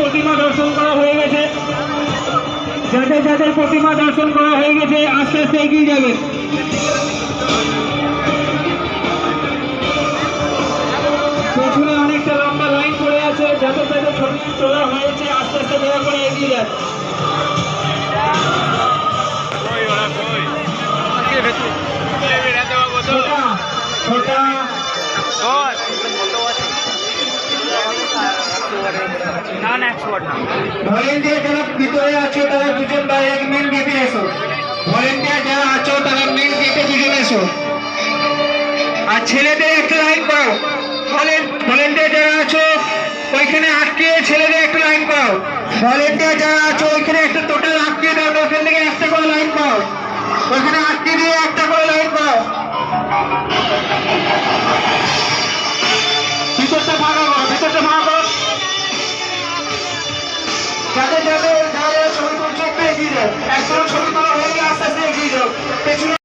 প্রতিমা দর্শন করা হয়ে গেছে। প্রতিমা দর্শন করা হয়ে গেছে, আস্তে আস্তে এগিয়ে যাবে। পেছনে অনেকটা লম্বা লাইন পড়ে আছে যাদের যাদের ছবি তোলা হয়েছে আস্তে আস্তে দয়া করে এগিয়ে যান। ছোটা ছোটা। না না একশো না। ভলেন্টিয়ার যারা ভিতরে আছো তারা দুজন বাইরে মেন গেটে এসো। ভলেন্টিয়ার যারা আছো তারা মেন গেটে দুজন এসো। আর ছেলেদের একটা লাইন করো ভলেন্টিয়ার যারা ওইখানে আটকে ছেলেদের একটা লাইন করো। ভলেন্টিয়ার যারা আছো, ওইখানে একটা টোটাল আটকে দাও ওখান থেকে একটা করে লাইন পাও ওইখানে আটকে দিয়ে একটা করে লাইন করো। ভিতরটা ফাঁকা করো, ভিতরটা ফাঁকা করো। যাদের যাদের যারা ছবি তুলছে একটু এগিয়ে যাও। একজন ছবি তোলা।